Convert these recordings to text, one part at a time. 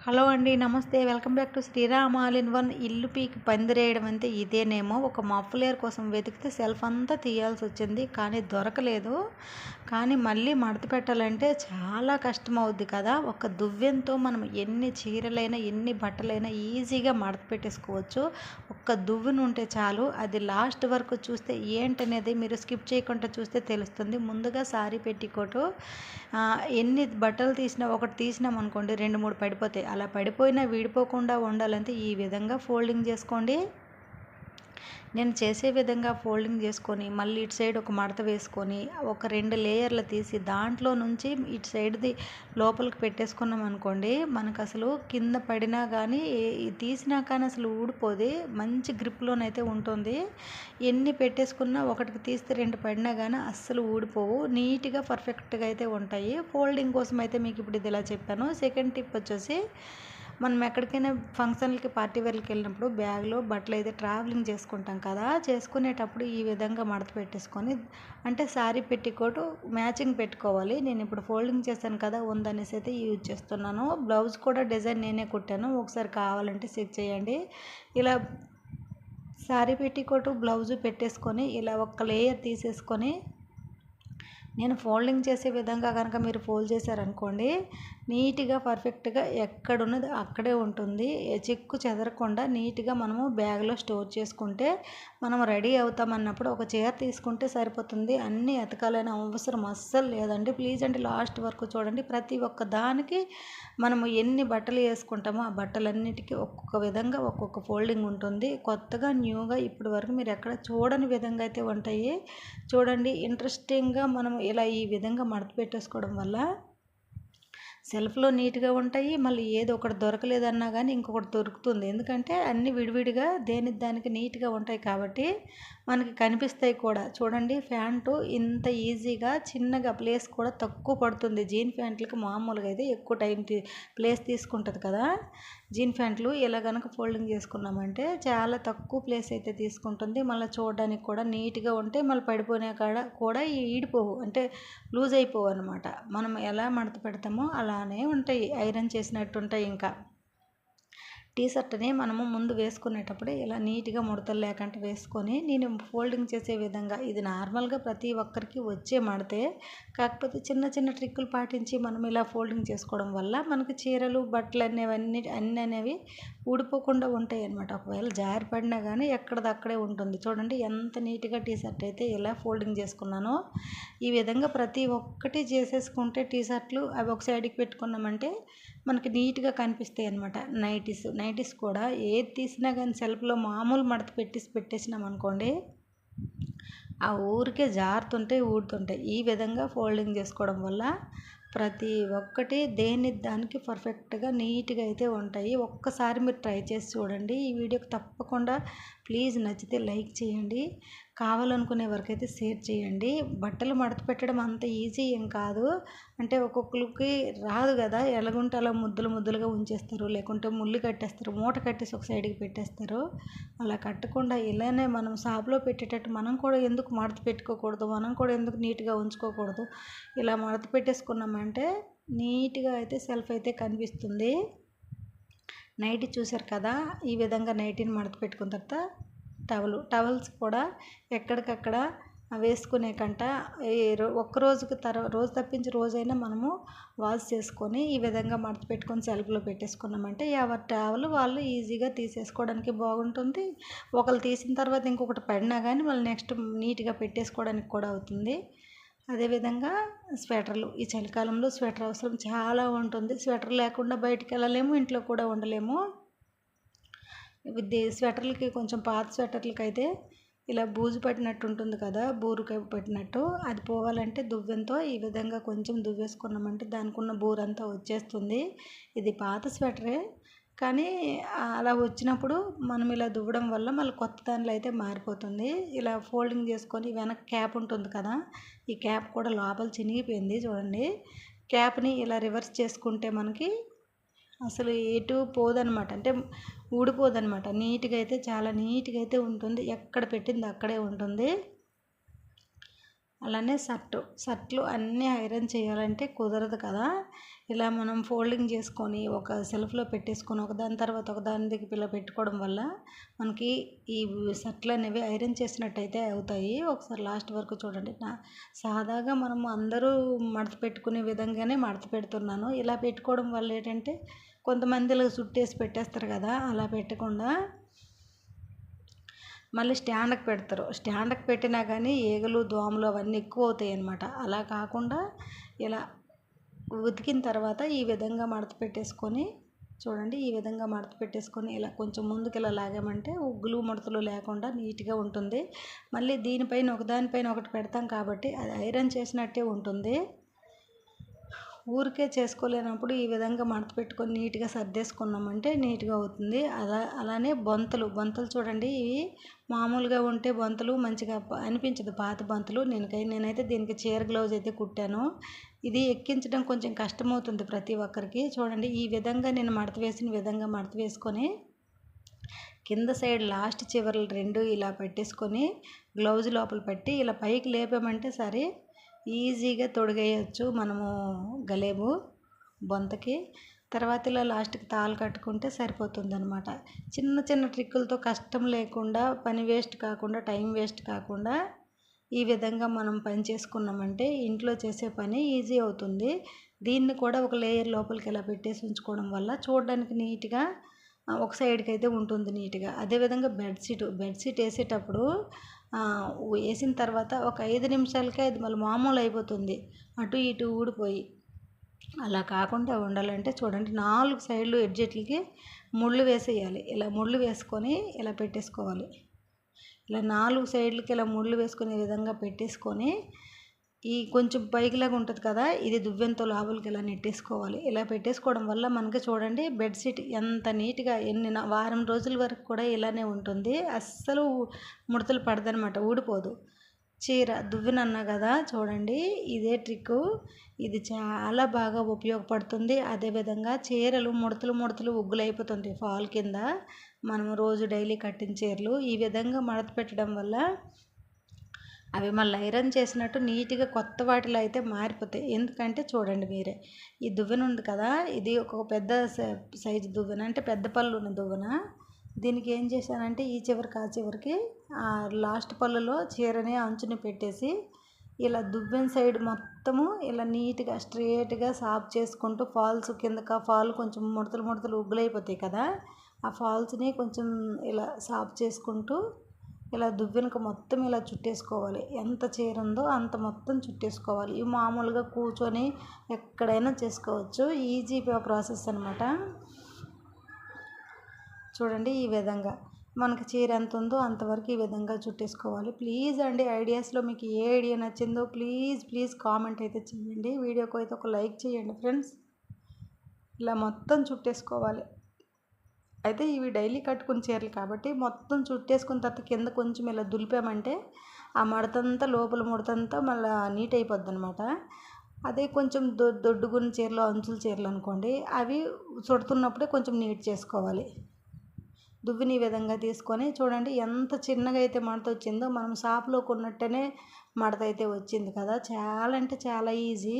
Hello అండి నమస్తే. Welcome back to Sriram all in one. ఇల్లు పీకి పందిరేయడం అంటే ఇదేనేమో. ఒక మఫ్లేర్ కోసం వెతికితే సెల్ఫ్ అంతా తీయాల్సి వచ్చింది కానీ దొరకలేదు. కానీ మళ్ళీ మడత పెట్టాలంటే చాలా కష్టం అవుద్ది కదా. ఒక దువ్వెంతో మనం ఎన్ని చీరలైనా ఎన్ని బట్టలైనా ఈజీగా మడత పెట్టేసుకోవచ్చు. ఒక్క దువ్వును ఉంటే చాలు. అది లాస్ట్ వరకు చూస్తే ఏంటనేది మీరు స్కిప్ చేయకుండా చూస్తే తెలుస్తుంది. ముందుగా సారీ పెట్టికోటు ఎన్ని బట్టలు తీసినా ఒకటి తీసినాం అనుకోండి రెండు మూడు పడిపోతాయి. అలా పడిపోయినా విడిపోకుండా ఉండాలంటే ఈ విధంగా ఫోల్డింగ్ చేసుకోండి. నేను చేసే విధంగా ఫోల్డింగ్ చేసుకొని మళ్ళీ ఇటు సైడ్ ఒక మడత వేసుకొని ఒక రెండు లేయర్లు తీసి దాంట్లో నుంచి ఇటు సైడ్ది లోపలికి పెట్టేసుకున్నాం అనుకోండి మనకు అసలు కింద పడినా కానీ తీసినా కానీ అసలు ఊడిపోది మంచి గ్రిప్లోనైతే ఉంటుంది. ఎన్ని పెట్టేసుకున్నా ఒకటికి తీస్తే రెండు పడినా కానీ అస్సలు ఊడిపోవు. నీట్గా పర్ఫెక్ట్గా అయితే ఉంటాయి. ఫోల్డింగ్ కోసం అయితే మీకు ఇప్పుడు ఇది ఇలా చెప్పాను. సెకండ్ టిప్ వచ్చేసి మనం ఎక్కడికైనా ఫంక్షన్లకి పార్టీ వేర్లకి వెళ్ళినప్పుడు బ్యాగ్లో బట్టలు అయితే ట్రావెలింగ్ చేసుకుంటాం కదా చేసుకునేటప్పుడు ఈ విధంగా మడత పెట్టేసుకొని అంటే శారీ పెట్టికోటు మ్యాచింగ్ పెట్టుకోవాలి. నేను ఇప్పుడు ఫోల్డింగ్ చేశాను కదా ఉందనేసి అయితే యూజ్ చేస్తున్నాను. బ్లౌజ్ కూడా డిజైన్ నేనే కుట్టాను. ఒకసారి కావాలంటే చెక్ చేయండి. ఇలా శారీ పెట్టికోటు బ్లౌజు పెట్టేసుకొని ఇలా ఒక లేయర్ తీసేసుకొని నేను ఫోల్డింగ్ చేసే విధంగా కనుక మీరు ఫోల్డ్ చేశారనుకోండి నీట్గా పర్ఫెక్ట్గా ఎక్కడున్నది అక్కడే ఉంటుంది. చిక్కు చెదరకుండా నీట్గా మనము బ్యాగ్లో స్టోర్ చేసుకుంటే మనం రెడీ అవుతామన్నప్పుడు ఒక చీర తీసుకుంటే సరిపోతుంది. అన్నీ ఎతకాలనే అవసరం అస్సలు లేదండి. ప్లీజ్ అండి లాస్ట్ వరకు చూడండి. ప్రతి ఒక్క దానికి మనము ఎన్ని బట్టలు వేసుకుంటామో ఆ బట్టలన్నిటికీ ఒక్కొక్క విధంగా ఒక్కొక్క ఫోల్డింగ్ ఉంటుంది. కొత్తగా న్యూగా ఇప్పటి వరకు మీరు ఎక్కడ చూడని విధంగా అయితే ఉంటాయి. చూడండి ఇంట్రెస్టింగ్గా మనం ఇలా ఈ విధంగా మడత పెట్టేసుకోవడం వల్ల సెల్ఫ్లో నీట్గా ఉంటాయి. మళ్ళీ ఏదో ఒకటి దొరకలేదన్నా కానీ ఇంకొకటి దొరుకుతుంది. ఎందుకంటే అన్నీ విడివిడిగా దేని దానికి నీట్గా ఉంటాయి కాబట్టి మనకి కనిపిస్తాయి కూడా. చూడండి ప్యాంటు ఇంత ఈజీగా చిన్నగా ప్లేస్ కూడా తక్కువ పడుతుంది. జీన్ ప్యాంట్లకి మామూలుగా అయితే ఎక్కువ టైం ప్లేస్ తీసుకుంటుంది కదా. జీన్ ప్యాంట్లు ఇలా కనుక ఫోల్డింగ్ చేసుకున్నామంటే చాలా తక్కువ ప్లేస్ అయితే తీసుకుంటుంది. మళ్ళీ చూడడానికి కూడా నీట్గా ఉంటే మళ్ళీ పడిపోయిన కాడ కూడా ఈడిపోవు. అంటే లూజ్ అయిపోవు అనమాట మనం ఎలా మడత పెడతామో అలానే ఉంటాయి. ఐరన్ చేసినట్టు ఉంటాయి ఇంకా. టీ షర్ట్ని మనము ముందు వేసుకునేటప్పుడు ఇలా నీట్గా ముడతలు లేకుండా వేసుకొని నేను ఫోల్డింగ్ చేసే విధంగా ఇది నార్మల్గా ప్రతి ఒక్కరికి వచ్చే మడితే కాకపోతే చిన్న చిన్న ట్రిక్కులు పాటించి మనం ఇలా ఫోల్డింగ్ చేసుకోవడం వల్ల మనకి చీరలు బట్టలు అనేవన్నీ అన్నీ అనేవి ఊడిపోకుండా ఉంటాయి అనమాట ఒకవేళ జారి పడినా కానీ ఎక్కడదక్కడే ఉంటుంది. చూడండి ఎంత నీట్గా టీ షర్ట్ అయితే ఇలా ఫోల్డింగ్ చేసుకున్నానో. ఈ విధంగా ప్రతి ఒక్కటి చేసేసుకుంటే టీ షర్ట్లు అవి ఒక సైడ్కి పెట్టుకున్నామంటే మనకి నీట్గా కనిపిస్తాయి అనమాట నైటీస్ నైటీస్ కూడా ఏది తీసినా కానీ సెల్ఫ్లో మామూలు మడత పెట్టేసి పెట్టేసినాం అనుకోండి ఆ ఊరికే జారుతుంటాయి ఊడుతుంటాయి. ఈ విధంగా ఫోల్డింగ్ చేసుకోవడం వల్ల ప్రతి ఒక్కటి దేని దానికి పర్ఫెక్ట్గా నీట్గా అయితే ఉంటాయి. ఒక్కసారి మీరు ట్రై చేసి చూడండి. ఈ వీడియోకి తప్పకుండా ప్లీజ్ నచ్చితే లైక్ చేయండి. కావాలనుకునే వరకైతే షేర్ చేయండి. బట్టలు మడత పెట్టడం అంత ఈజీ ఏం కాదు. అంటే ఒక్కొక్కరికి రాదు కదా. ఎలాగుంటే అలా ముద్దులు ముద్దులుగా ఉంచేస్తారు. లేకుంటే ముళ్ళు కట్టేస్తారు. మూట కట్టేసి ఒక సైడ్కి పెట్టేస్తారు. అలా కట్టకుండా ఇలానే మనం షాప్లో పెట్టేటట్టు మనం కూడా ఎందుకు మడత పెట్టుకోకూడదు? మనం కూడా ఎందుకు నీట్గా ఉంచుకోకూడదు? ఇలా మడత పెట్టేసుకున్నామంటే నీట్గా అయితే సెల్ఫ్ అయితే కనిపిస్తుంది. నైటీ చూశారు కదా? ఈ విధంగా నైటీని మడత పెట్టుకున్న తర్వాత టవల్ టవల్స్ కూడా ఎక్కడికక్కడ వేసుకునే కంట ఒక్క రోజుకి తర్వా రోజు తప్పించి రోజైనా మనము వాష్ చేసుకొని ఈ విధంగా మడత పెట్టుకొని సెల్ఫ్లో పెట్టేసుకున్నామంటే ఎవరి టవల్ వాళ్ళు ఈజీగా తీసేసుకోవడానికి బాగుంటుంది. ఒకరు తీసిన తర్వాత ఇంకొకటి పడినా కానీ మళ్ళీ నెక్స్ట్ నీట్గా పెట్టేసుకోవడానికి కూడా అవుతుంది. అదేవిధంగా స్వెటర్లు ఈ చలికాలంలో స్వెటర్ అవసరం చాలా ఉంటుంది. స్వెటర్ లేకుండా బయటికి వెళ్ళలేము ఇంట్లో కూడా ఉండలేము. స్వెటర్లకి కొంచెం పాత స్వెటర్లకి అయితే ఇలా బూజు పట్టినట్టు ఉంటుంది కదా బూరు పట్టినట్టు. అది పోవాలంటే దువ్వెంతో ఈ విధంగా కొంచెం దువ్వేసుకున్నామంటే దానికి ఉన్న బూరంతా వచ్చేస్తుంది. ఇది పాత స్వెటరే. కానీ అలా వచ్చినప్పుడు మనం ఇలా దువ్వడం వల్ల మళ్ళీ కొత్త దానిలో అయితే మారిపోతుంది. ఇలా ఫోల్డింగ్ చేసుకొని వెనక క్యాప్ ఉంటుంది కదా ఈ క్యాప్ కూడా లోపల చినిగిపోయింది చూడండి. క్యాప్ని ఇలా రివర్స్ చేసుకుంటే మనకి అసలు ఎటు పోదనమాట. అంటే ఊడిపోదనమాట. నీట్గా అయితే చాలా నీట్గా అయితే ఉంటుంది. ఎక్కడ పెట్టింది అక్కడే ఉంటుంది. అలానే షర్టు షర్ట్లు అన్నీ ఐరన్ చేయాలంటే కుదరదు కదా. ఇలా మనం ఫోల్డింగ్ చేసుకొని ఒక సెల్ఫ్లో పెట్టేసుకొని ఒక దాని తర్వాత ఒక దాని దగ్గర ఇలా పెట్టుకోవడం వల్ల మనకి ఈ షర్ట్లు అనేవి ఐరన్ చేసినట్టయితే అవుతాయి. ఒకసారి లాస్ట్ వరకు చూడండి. నా సాదాగా మనం అందరూ మడత పెట్టుకునే విధంగానే మడత పెడుతున్నాను. ఇలా పెట్టుకోవడం వల్ల ఏంటంటే కొంతమంది ఇలా చుట్టేసి పెట్టేస్తారు కదా అలా పెట్టకుండా మళ్ళీ స్టాండ్కి పెడతారు. స్టాండ్కి పెట్టినా కానీ ఈగలు దోమలు అవన్నీ ఎక్కువ అవుతాయి అన్నమాట. అలా కాకుండా ఇలా ఉతికిన తర్వాత ఈ విధంగా మడత పెట్టేసుకొని చూడండి ఈ విధంగా మడత పెట్టేసుకొని ఇలా కొంచెం ముందుకు ఇలా లాగామంటే ఉగ్గులు ముడతలు లేకుండా నీట్గా ఉంటుంది. మళ్ళీ దీనిపైన ఒకదానిపైన ఒకటి పెడతాం కాబట్టి అది ఐరన్ చేసినట్టే ఉంటుంది. ఊరికే చేసుకోలేనప్పుడు ఈ విధంగా మడత పెట్టుకొని నీట్గా సర్దేసుకున్నామంటే నీట్గా అవుతుంది. అలా అలానే బొంతలు బొంతలు చూడండి. ఇవి మామూలుగా ఉంటే బొంతలు మంచిగా అనిపించదు. పాత బొంతలు నేను నేనైతే దీనికి చీర గ్లౌజ్ అయితే కుట్టాను. ఇది ఎక్కించడం కొంచెం కష్టమవుతుంది ప్రతి ఒక్కరికి. చూడండి ఈ విధంగా నేను మడత వేసిన విధంగా మడత వేసుకొని కింద సైడ్ లాస్ట్ చివరలు రెండు ఇలా పెట్టేసుకొని గ్లౌజ్ లోపల పెట్టి ఇలా పైకి లేపామంటే సరే ఈజీగా తొడిగేయచ్చు మనము గలేము బొంతకి. తర్వాత ఇలా లాస్ట్కి తాళ్ళు కట్టుకుంటే సరిపోతుంది అనమాట చిన్న చిన్న ట్రిక్కులతో కష్టం లేకుండా పని వేస్ట్ కాకుండా టైం వేస్ట్ కాకుండా ఈ విధంగా మనం పని చేసుకున్నామంటే ఇంట్లో చేసే పని ఈజీ అవుతుంది. దీన్ని కూడా ఒక లేయర్ లోపలికి ఇలా పెట్టేసి ఉంచుకోవడం వల్ల చూడడానికి నీట్గా ఒక సైడ్కి అయితే ఉంటుంది నీట్గా. అదేవిధంగా బెడ్షీట్ బెడ్షీట్ వేసేటప్పుడు వేసిన తర్వాత ఒక ఐదు నిమిషాలకే అది మళ్ళీ మామూలు అయిపోతుంది అటు ఇటు ఊడిపోయి. అలా కాకుండా ఉండాలంటే చూడండి నాలుగు సైడ్లు ఎడ్జెట్లకి ముళ్ళు వేసేయాలి. ఇలా ముళ్ళు వేసుకొని ఇలా పెట్టేసుకోవాలి. ఇలా నాలుగు సైడ్లకి ఇలా ముళ్ళు వేసుకునే విధంగా పెట్టేసుకొని ఈ కొంచెం పైకిలాగా ఉంటుంది కదా ఇది దువ్వెంతో లోపలికి ఇలా నెట్టేసుకోవాలి? ఇలా పెట్టేసుకోవడం వల్ల మనకి చూడండి బెడ్షీట్ ఎంత నీట్గా ఎన్ని వారం రోజుల వరకు కూడా ఇలానే ఉంటుంది. అస్సలు ముడతలు పడదనమాట ఊడిపోదు. చీర దువ్వెనన్నా కదా చూడండి ఇదే ట్రిక్ ఇది చాలా బాగా ఉపయోగపడుతుంది. అదేవిధంగా చీరలు ముడతలు ముడతలు ఉగ్గులు అయిపోతుంది ఫాల్ కింద. మనం రోజు డైలీ కట్టిన చీరలు. ఈ విధంగా మడత పెట్టడం వల్ల అవి మళ్ళీ ఐరన్ చేసినట్టు నీట్గా కొత్త వాటిలో అయితే మారిపోతాయి. ఎందుకంటే చూడండి మీరే ఈ దువ్వెన ఉంది కదా ఇది ఒక పెద్ద సైజు దువ్వెన అంటే పెద్ద పళ్ళు ఉన్న దువ్వెన. దీనికి ఏం చేశానంటే ఈ చివరికి ఆ చివరికి లాస్ట్ పళ్ళులో చీరని అంచుని పెట్టేసి ఇలా దువ్వెన సైడ్ మొత్తము ఇలా నీట్గా స్ట్రేట్గా సాఫ్ చేసుకుంటూ ఫాల్స్ కిందక ఫాల్ కొంచెం ముడతలు ముడతలు ఉగ్గులైపోతాయి కదా ఆ ఫాల్స్ని కొంచెం ఇలా సాఫ్ చేసుకుంటూ ఇలా దువ్వెనక మొత్తం ఇలా చుట్టేసుకోవాలి. ఎంత చీర ఉందో అంత మొత్తం చుట్టేసుకోవాలి. ఇవి మామూలుగా కూర్చొని ఎక్కడైనా చేసుకోవచ్చు. ఈజీ ప్రాసెస్ అనమాట చూడండి ఈ విధంగా. మనకి చీర ఎంత ఉందో అంతవరకు ఈ విధంగా చుట్టేసుకోవాలి. ప్లీజ్ అండి ఐడియాస్లో మీకు ఏ ఐడియా నచ్చిందో ప్లీజ్ ప్లీజ్ కామెంట్ అయితే చేయండి. వీడియోకి అయితే ఒక లైక్ చేయండి ఫ్రెండ్స్. ఇలా మొత్తం చుట్టేసుకోవాలి. అయితే ఇవి డైలీ కట్టుకుని చీరలు కాబట్టి మొత్తం చుట్టేసుకున్న తర్వాత కింద కొంచెం ఇలా దులిపామంటే ఆ మడతంతా లోపల ముడతంతా మళ్ళీ నీట్ అయిపోద్ది అనమాట అదే కొంచెం దొ దొడ్డుగున్న చీరలు అంచుల చీరలు అనుకోండి అవి చుడుతున్నప్పుడే కొంచెం నీట్ చేసుకోవాలి. దువ్విని ఈ విధంగా తీసుకొని చూడండి ఎంత చిన్నగా అయితే మడత వచ్చిందో మనం షాప్లో కొన్నట్టనే మడత అయితే వచ్చింది కదా. చాలా అంటే చాలా ఈజీ.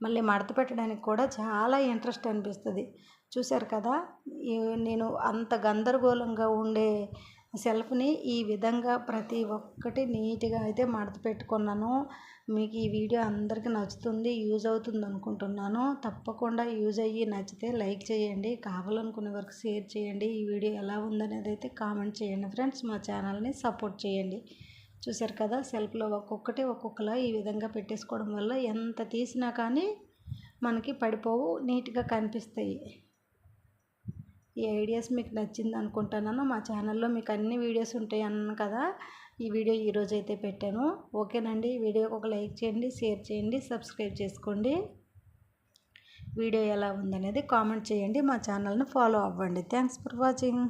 మళ్ళీ మడత పెట్టడానికి కూడా చాలా ఇంట్రెస్ట్ అనిపిస్తుంది. చూశారు కదా? నేను అంత గందరగోళంగా ఉండే సెల్ఫ్ని ఈ విధంగా ప్రతి ఒక్కటి నీట్గా అయితే మడత పెట్టుకున్నాను. మీకు ఈ వీడియో అందరికీ నచ్చుతుంది యూజ్ అవుతుంది అనుకుంటున్నాను. తప్పకుండా యూజ్ అయ్యి నచ్చితే లైక్ చేయండి కావాలనుకునే వరకు షేర్ చేయండి. ఈ వీడియో ఎలా ఉందనేది అయితే కామెంట్ చేయండి ఫ్రెండ్స్. మా ఛానల్ని సపోర్ట్ చేయండి. చూసారు కదా? సెల్ఫ్లో ఒక్కొక్కటి ఒక్కొక్కలా ఈ విధంగా పెట్టేసుకోవడం వల్ల ఎంత తీసినా కానీ మనకి పడిపోవు నీట్గా కనిపిస్తాయి. ఈ ఐడియాస్ మీకు నచ్చింది అనుకుంటున్నాను మా ఛానల్లో మీకు అన్ని వీడియోస్ ఉంటాయి అన్నాను కదా ఈ వీడియో ఈరోజు అయితే పెట్టాను. ఓకేనండి వీడియోకి ఒక లైక్ చేయండి షేర్ చేయండి సబ్స్క్రైబ్ చేసుకోండి. వీడియో ఎలా ఉందనేది కామెంట్ చేయండి మా ఛానల్ని ఫాలో అవ్వండి. Thanks for watching.